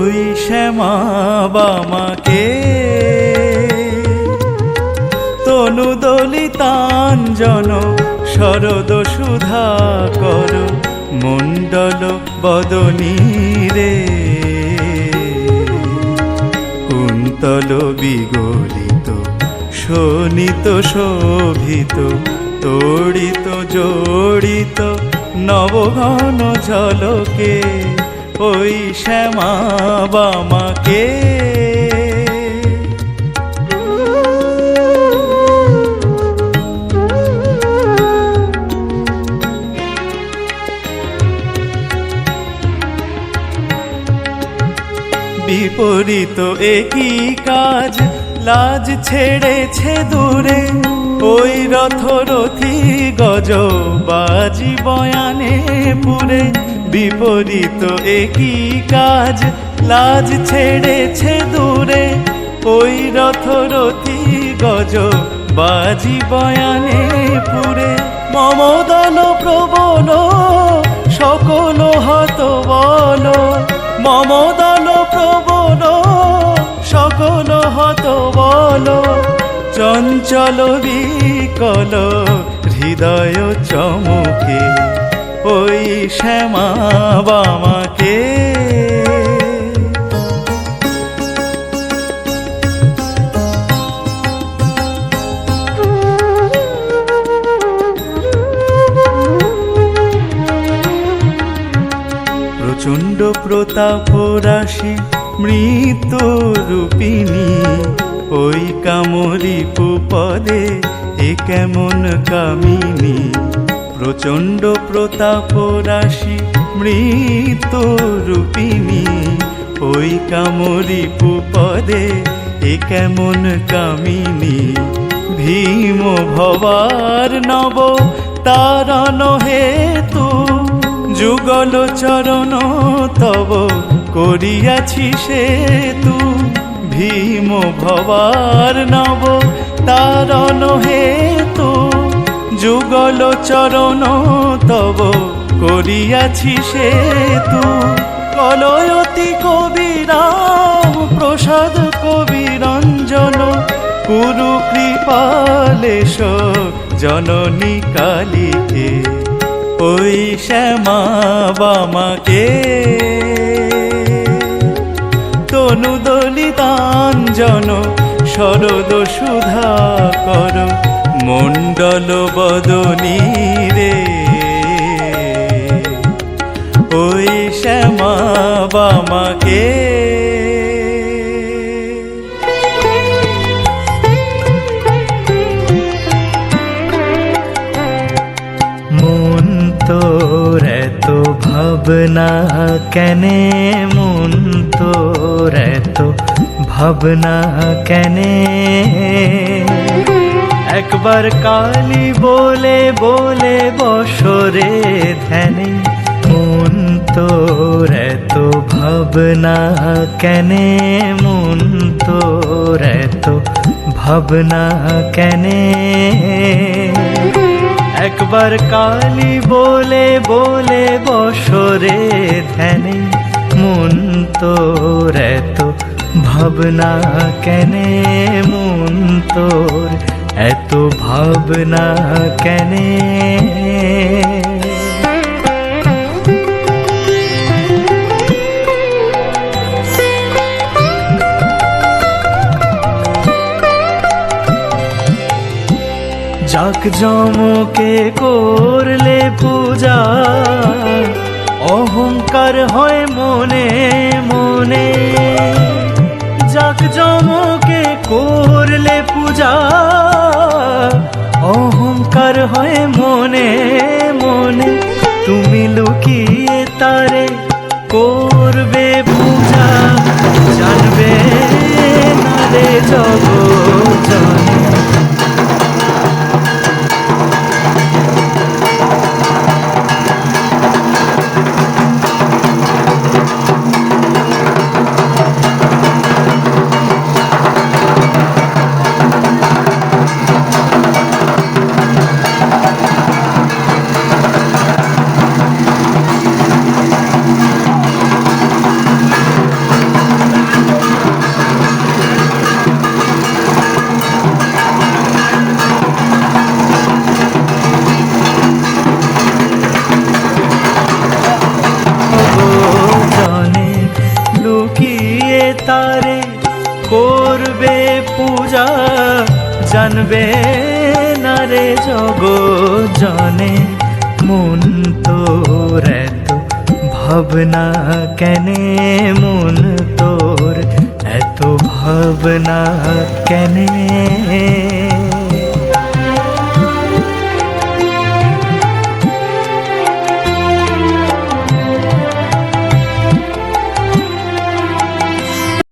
ওই শ্যামা বামাকে তনু দলিতাঞ্জন, শরদ সুধা কর মণ্ডল বদনী রে। কুন্তল বিগলিত শোনিত শোভিত, তড়িত জড়িত নবঘন ঝলকে। ওই শ্যামা বামাকে। বিপরীত একই কাজ, লাজ ছেড়েছে দূরে। ওই রথরথি গজ বাজি বয়ানে পুরে। বিপরীত একই কাজ, লাজ ছেড়েছে দূরে। ওই রথরথি গজ বাজি বয়ানে পুরে। মমদল প্রবল সকল হত বল মমদল প্রবল সকল হত বল চঞ্চল বিকল হৃদয় চমকে। ওই শ্যামা বামাকে প্রচণ্ড প্রতাপ রাশি মৃত রূপিণী ওই কামরি পদে এ কেমন কামিনী। প্রচণ্ড প্রতাপ রাশি মৃত রূপিণী ওই কামরি পদে এ কেমন কামিনী? ভীম ভবার নব তারণ হেতু, যুগল চরণ তব করিয়াছি সেতু। ভীম ভবার নব তারণ হেতু যুগল চরণ তব করিয়াছি সেতু কলয়তি কবিরাম, প্রসাদ কবিরঞ্জন কুরু কৃপালেশ জননী কালীকে ওই শ্যামা বামাকে তনু দলিতাঞ্জন শরদ সুধা কর মণ্ডল বদনী রে। ওই শ্যামা মন ভাবনা কেনে? মন তোর এত ভাবনা কেনে? একবার কালি বলে বলে বসরে ধ্যানে। মন তোর এত ভাবনা কেনে, মন তোর এত ভাবনা কেনে? একবার কালি বলে বলে বসরে ধ্যানে। মন তোর এত ভাবনা কেনে, মন তোর এত ভাবনা কেনে? জাক জমকে করলে পূজা অহংকার হয় মনে মনে। জাক জমকে করলে পূজা। অহংকার হয় মনে মনে, তুমি লুকিয়ে তারে করবে পূজা। জানবে না রে জগ জানবে না রে জগ জনে? মন তোর এত ভাবনা কেনে? মন তোর এত ভাবনা কেনে?